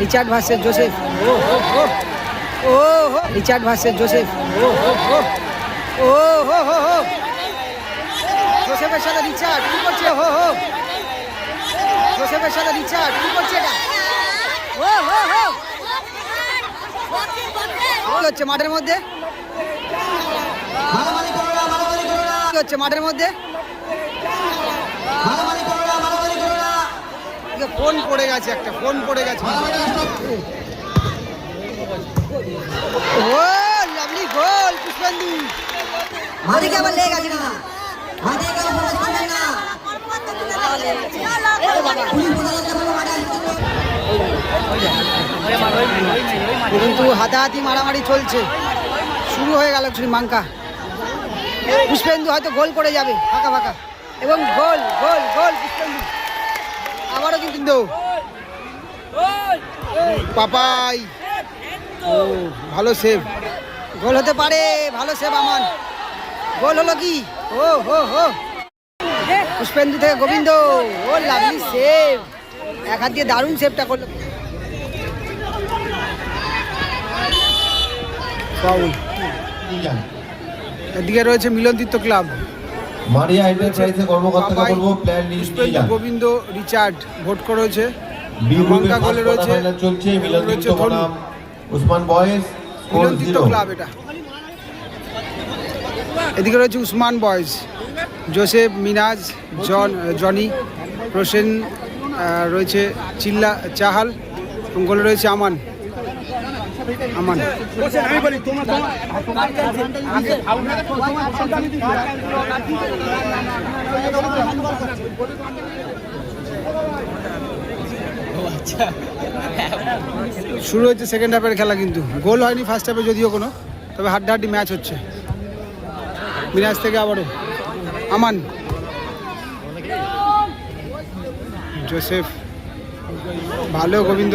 Richard versus Joseph ও হো ও হো রিচার্ড ভার্সেস জোসেফ ও হো হো ও হো হো হো জোসেফের সাথে রিচার্ড কি করছে হো হো জোসেফের সাথে রিচার্ড কি করছে এটা ও হো হো হচ্ছে মাঠের মধ্যে হচ্ছে মাঠের মধ্যে মারামারি করো না মারামারি করো না ফোন পড়ে গেছে একটা ফোন পড়ে গেছে। ও লাভলি গোল পুষ্পেন্দু মারিকে আবার লেগে গেছে না। কিন্তু হাতাহাতি মারামারি চলছে। শুরু হয়ে গেল শ্রীমাঙ্কা পুষ্পেন্দু হয়তো গোল করে যাবে ফাঁকা ফাঁকা। এবং গোল গোল গোল পুষ্পেন্দু আবারও কিন্তু পাপাই। ও, ভালো সেভ গোল হতে পারে, ভালো সেভ আমান। গোল হলো কি? ও, হো হো। পুষ্পেন্দু থেকে গোবিন্দ। ও লাভলি সেভ এক হাত দিয়ে দারুণ সেভটা করল। এদিকে রয়েছে মিলনতীর্থ ক্লাব মারিয়া কর্মকর্তাকে বলব প্ল্যান লিস্ট নিয়ে যান। গোবিন্দ রিচার্ড ভোট করে রয়েছে বি লঙ্কা গোলে রয়েছে চলছে। বনাম উসমান স্কোর জিরো। ক্লাব এটা। এদিকে রয়েছে উসমান বয়েজ জোসেফ মিনাজ জন জনি রোশেন রয়েছে চিল্লা চাহাল এবং গোলে রয়েছে আমান। আমান শুরু হচ্ছে সেকেন্ড হাফের খেলা কিন্তু। গোল হয়নি ফার্স্ট হাফে যদিও কোনো, তবে হাড্ডাহাড্ডি ম্যাচ হচ্ছে। মিনাজ থেকে আবারও। আমান। জোসেফ। ভালো গোবিন্দ।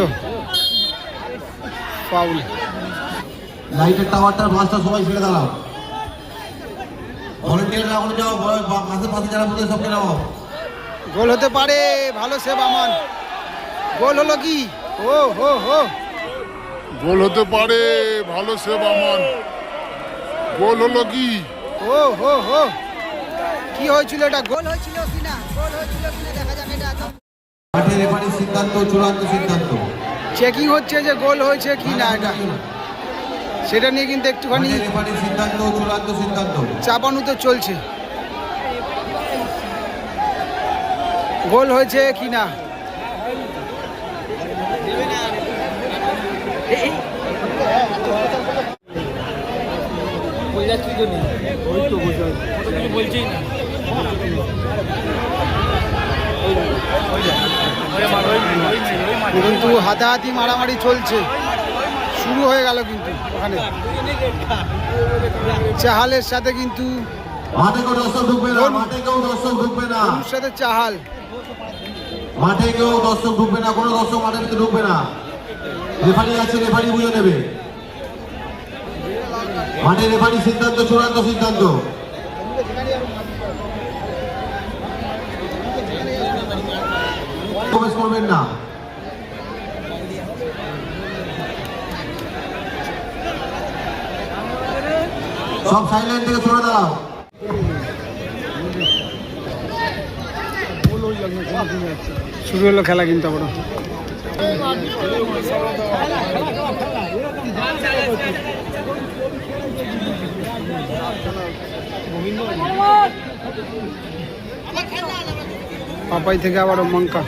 ফাউল লাইটের টাওয়ারটার মাস্টার সবাই ছেড়ে দাঁড়াও। ভলেন্টিয়াররা ওখানে যাও বয়- বা- পাশে যারা বলতে সবকে নামাও। গোল হতে পারে ভালো সেভ আমান গোল হলো কি? ও হো হো গোল হতে পারে ভালো সেভ আমার। গোল হলো কি? ও হো হো কি হয়েছিল এটা? গোল হয়েছিল কিনা? গোল হয়েছিল কিনা? দেখা যাক এটা। মাঠে রেফারির সিদ্ধান্ত চূড়ান্ত সিদ্ধান্ত। চেকিং হচ্ছে যে গোল হয়েছে কি না এটা। সেটা নিয়ে কিন্তু একটুখানি চাপানো তো চলছে। গোল হয়েছে কি না। কিন্তু হাতাহাতি মারামারি চলছে। শুরু হয়ে গেল কিন্তু ওখানে। চাহালের সাথে কিন্তু মাঠে কেউ দর্শক ঢুকবে না মাঠে কেউ দর্শক ঢুকবে না। ওর সাথে চাহাল। মাঠে কেউ দর্শক ঢুকবে না কোনো দর্শক মাঠের ভিতরে ঢুকবে না। রেফারি আছে রেফারি বুঝে নেবে। মাঠে রেফারি সিদ্ধান্ত চূড়ান্ত সিদ্ধান্ত। প্রবেশ করবেন না। সব সাইড থেকে সরে দাঁড়াও। শুরু হলো খেলা কিন্তু আবার পাপাই থেকে আবারও মঙ্কা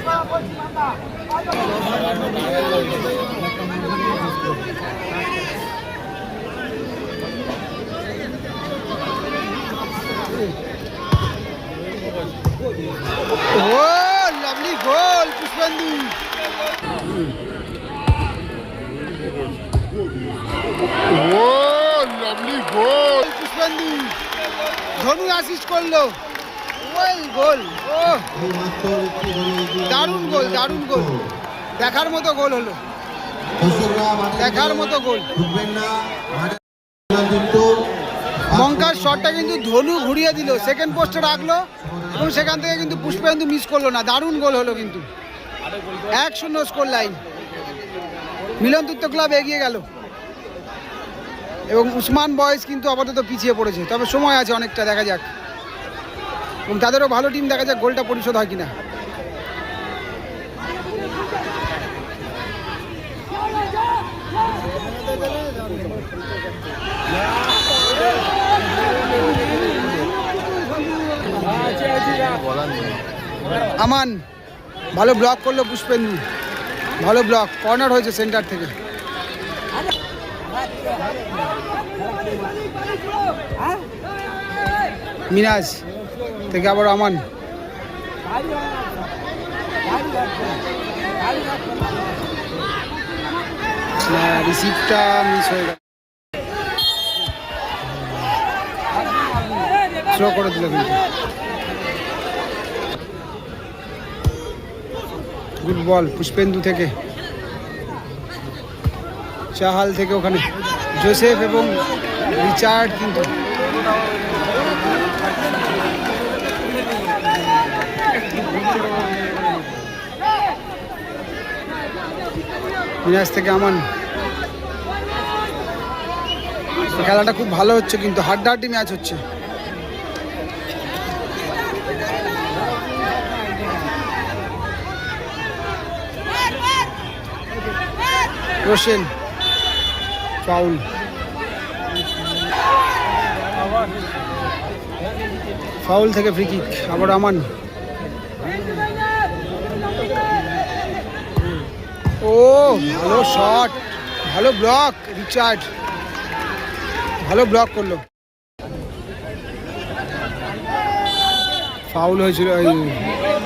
ও লাভলি গোল পুষ্পেন্দু ও লাভলি পুষ্পেন্দু ধনু আসিস করল। গোল। ও, দারুণ গোল দারুণ গোল। দেখার মতো গোল হলো। দেখার মতো গোল। মঙ্কার শটটা কিন্তু ধনু ঘুরিয়ে দিল। সেকেন্ড পোস্টে রাখল এবং সেখান থেকে কিন্তু পুষ্পেন্দু মিস করল না। দারুণ গোল হলো কিন্তু। এক শূন্য score line Milan Dutta club এগিয়ে গেল। এবং উসমান বয়েস কিন্তু আপাতত পিছিয়ে পড়েছে, তবে সময় আছে অনেকটা, দেখা যাক। এবং তাদেরও ভালো টিম দেখা যাক গোলটা পরিশোধ হয় কিনা। আমান, ভালো ব্লক করল পুষ্পেন্দু। ভালো ব্লক কর্নার হয়েছে সেন্টার থেকে। মিনাজ থেকে আবার আমান। রিসিভটা মিস হয়ে গেল। থ্রো করে দিল কিন্তু। গুড বল পুষ্পেন্দু থেকে। চাহাল থেকে ওখানে জোসেফ এবং রিচার্ড কিন্তু মিনাজ থেকে আমান। খেলাটা খুব ভালো হচ্ছে কিন্তু, হাড্ডাহাড্ডি ম্যাচ হচ্ছে। রোশেন। ফাউল ফাউল থেকে ফ্রি কিক, আবার আমান। ও, ভালো শট ভালো ব্লক রিচার্ড ভালো ব্লক করল। ফাউল হয়েছিল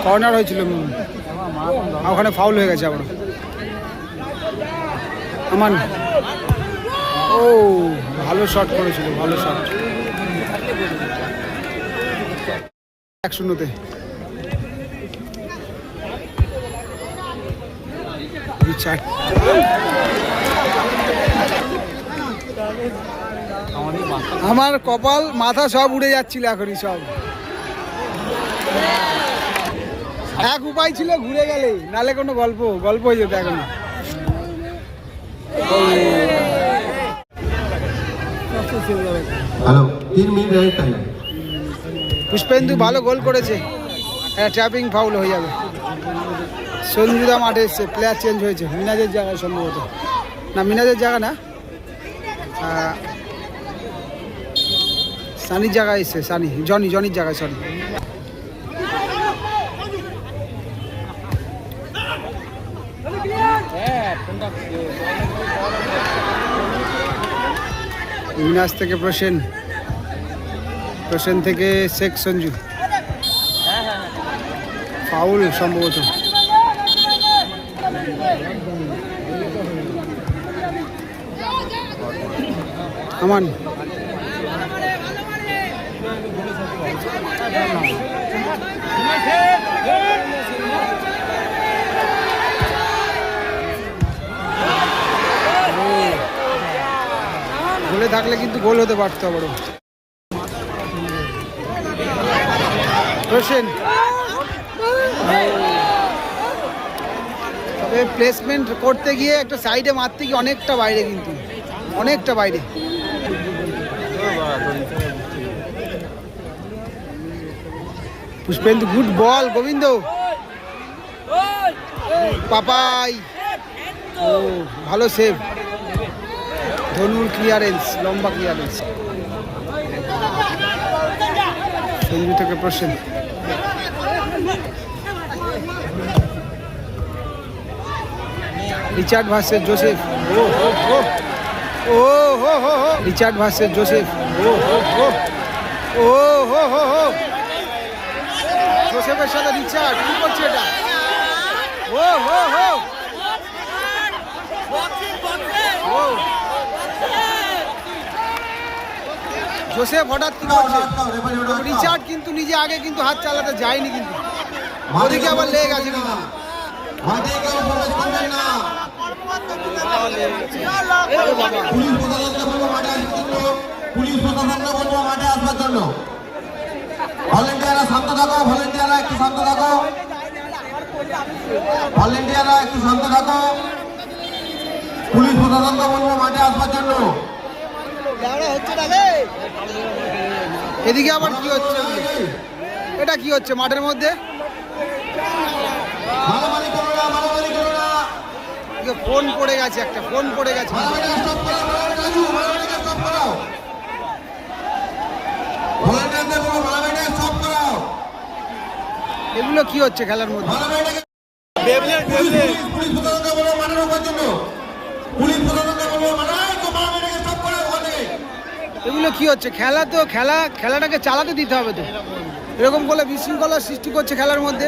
কর্নার হয়েছিল। ওখানে ফাউল হয়ে গেছে আবার। আমান। ও, ভালো শট করেছিল, ভালো শট এক শূন্যতে। আমার কপাল, মাথা সব উড়ে যাচ্ছিল এখনই সব। এক উপায় ছিল ঘুরে গেলে নালে কোনো গল্প গল্প হয়ে যেত এখন হ্যালো তিন মিনিট রাইট টাইম পুষ্পেন্দু ভালো গোল করেছে। হ্যাঁ ট্র্যাপিং ফাউল হয়ে যাবে। সঞ্জুদা মাঠে এসছে প্লেয়ার চেঞ্জ হয়েছে। মিনাজের জায়গায় সম্ভবত। না মিনাজের জায়গা না। সানির জায়গায় এসছে সানি। জনি জনির জায়গায় সরি মিনাজ থেকে প্রসেন। প্রসেন থেকে শেখ সঞ্জু। পাউল সম্ভবত। আমান। গোলে থাকলে কিন্তু গোল হতে পারতো আবারও। হোসেন তবে প্লেসমেন্ট করতে গিয়ে একটা সাইডে মারতে গিয়ে অনেকটা বাইরে কিন্তু। অনেকটা বাইরে। Pushpendu good ball Gobinda. Papai. ভালো সেভ ধনুর ক্লিয়ারেন্স লম্বা ক্লিয়ারেন্স সঞ্জু থেকে প্রসেন। Richard versus Joseph. ও হো ও হো হো রিচার্ড ভার্সেস জোসেফ। ও হো হো ও হো হো হো জোসেফের সাথে রিচার্ড, কি করছে এটা? ও হো হো ও। জোসেফ হঠাৎ কি করছে? রিচার্ড কিন্তু নিজে আগে কিন্তু হাত চালাতে যায়নি কিন্তু। ওদিকে আবার লেগ আছে কিন্তু। পুলিশ প্রশাসনকে বলব মাঠে আসবার জন্য ভলেন্টিয়াররা শান্ত থাকো, ভলেন্টিয়াররা একটু শান্ত থাকো। ভলেন্টিয়াররা একটু শান্ত থাকো পুলিশ প্রশাসনকে বলব মাঠে আসবার জন্য। এদিকে আবার কি হচ্ছে? এটা কি হচ্ছে মাঠের মধ্যে? না না। ফোন পড়ে গেছে একটা ফোন পড়ে গেছে। এগুলো কি হচ্ছে খেলার মধ্যে? পুলিশ জন্য। পুলিশ মাঠে এগুলো কি হচ্ছে? খেলা তো খেলা খেলাটাকে চালাতে দিতে হবে তো। এরকম করলে বিশৃঙ্খলার সৃষ্টি করছে খেলার মধ্যে।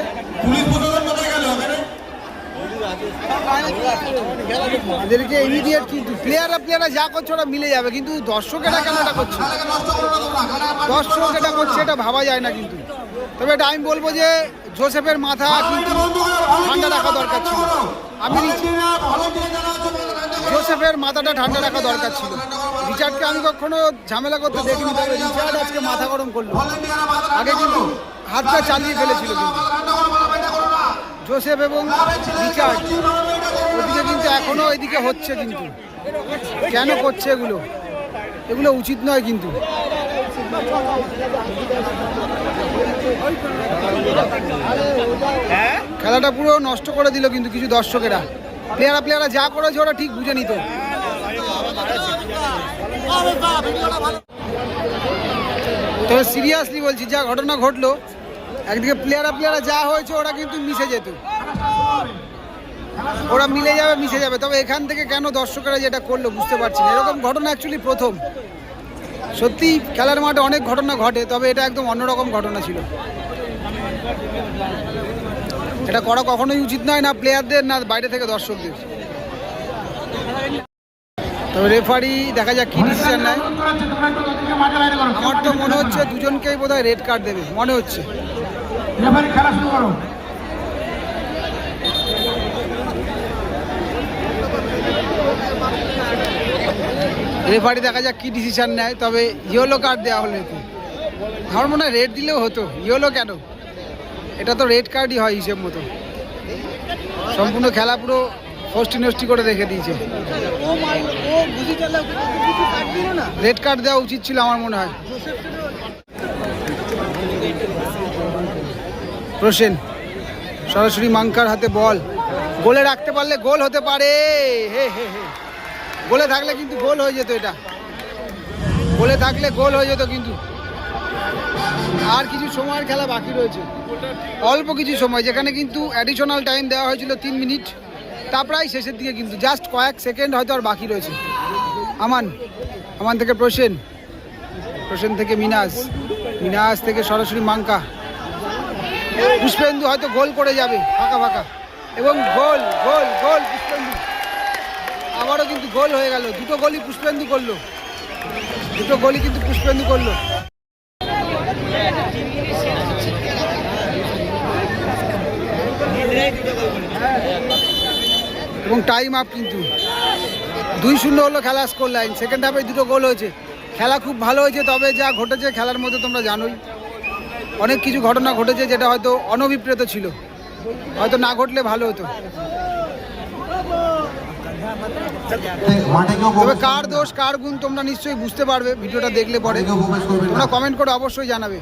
এদেরকে ইমিডিয়েট কিন্তু প্লেয়াররা প্লেয়াররা যা করছে ওরা মিলে যাবে কিন্তু দর্শকেরা কেন এটা করছে? দর্শক এটা করছে এটা ভাবা যায় না কিন্তু। তবে এটা আমি বলব যে জোসেফের মাথা কিন্তু ঠান্ডা রাখা দরকার ছিল। আমি জোসেফের মাথাটা ঠান্ডা রাখা দরকার ছিল। রিচার্ডকে আমি কখনো ঝামেলা করতে দেখিনি, তবে রিচার্ড আজকে মাথা গরম করল। আগে কিন্তু হাতটা চালিয়ে ফেলেছিল কিন্তু। জোসেফ এবং রিচার্ড ওদিকে কিন্তু এখনও এদিকে হচ্ছে কিন্তু। কেন করছে এগুলো? এগুলো উচিত নয় কিন্তু। খেলাটা পুরো নষ্ট করে দিল কিন্তু কিছু দর্শকেরা। প্লেয়ারা প্লেয়ারা যা করেছে ওরা ঠিক বুঝে নিত। তবে সিরিয়াসলি বলছি, যা ঘটনা ঘটলো, একদিকে প্লেয়াররা প্লেয়াররা যা হয়েছে, ওরা কিন্তু মিশে যেত। ওরা মিলে যাবে, মিশে যাবে। তবে এখান থেকে কেন দর্শকেরা যেটা করল বুঝতে পারছি না। এরকম ঘটনা অ্যাকচুয়ালি প্রথম। সত্যি খেলার মাঠে অনেক ঘটনা ঘটে, তবে এটা একদম অন্যরকম ঘটনা ছিল। এটা করা কখনোই উচিত নয় না প্লেয়ারদের না বাইরে থেকে দর্শকদের। তবে রেফারি দেখা যাক কি ডিসিশন নেয়। আমার তো মনে হচ্ছে দুজনকেই বোধহয় রেড কার্ড দেবে মনে হচ্ছে। রেফারি দেখা যাক কি ডিসিশন নেয় তবে ইয়েলো কার্ড দেওয়া হলো এতে। আমার মনে হয় রেড দিলেও হতো ইয়েলো কেন? এটা তো রেড কার্ডই হয় হিসেব মতো। সম্পূর্ণ খেলা পুরো ফষ্টি নষ্টি করে রেখে দিয়েছে। রেড কার্ড দেওয়া উচিত ছিল আমার মনে হয়। প্রসেন সরাসরি মাঙ্কার হাতে বল। গোলে রাখতে পারলে গোল হতে পারে। হে হে হে। গোলে থাকলে কিন্তু গোল হয়ে যেত এটা। গোলে থাকলে গোল হয়ে যেত কিন্তু। আর কিছু সময়ের খেলা বাকি রয়েছে। অল্প কিছু সময় যেখানে কিন্তু অ্যাডিশনাল টাইম দেওয়া হয়েছিল তিন মিনিট তা প্রায় শেষের দিকে কিন্তু জাস্ট কয়েক সেকেন্ড হয়তো আর বাকি রয়েছে। আমান আমান থেকে প্রসেন। প্রসেন থেকে মিনাস মিনাস থেকে সরাসরি মাঙ্কা। পুষ্পেন্দু হয়তো গোল করে যাবে, ফাঁকা ফাঁকা। এবং গোল গোল গোল পুষ্পেন্দু। আবারও কিন্তু গোল হয়ে গেল। দুটো গোলই পুষ্পেন্দু করল। দুটো গোলই কিন্তু পুষ্পেন্দু করল। এবং টাইম আপ কিন্তু। দুই শূন্য হলো খেলা স্কোর লাইন সেকেন্ড হাফে দুটো গোল হয়েছে। খেলা খুব ভালো হয়েছে তবে যা ঘটেছে খেলার মধ্যে তোমরা জানোই। অনেক কিছু ঘটনা ঘটেছে যেটা হয়তো অনভিপ্রেত ছিল। হয়তো না ঘটলে ভালো হতো। তবে কার দোষ কার গুণ তোমরা নিশ্চয়ই বুঝতে পারবে। ভিডিওটা দেখলে পরে। তোমরা কমেন্ট করে অবশ্যই জানাবে।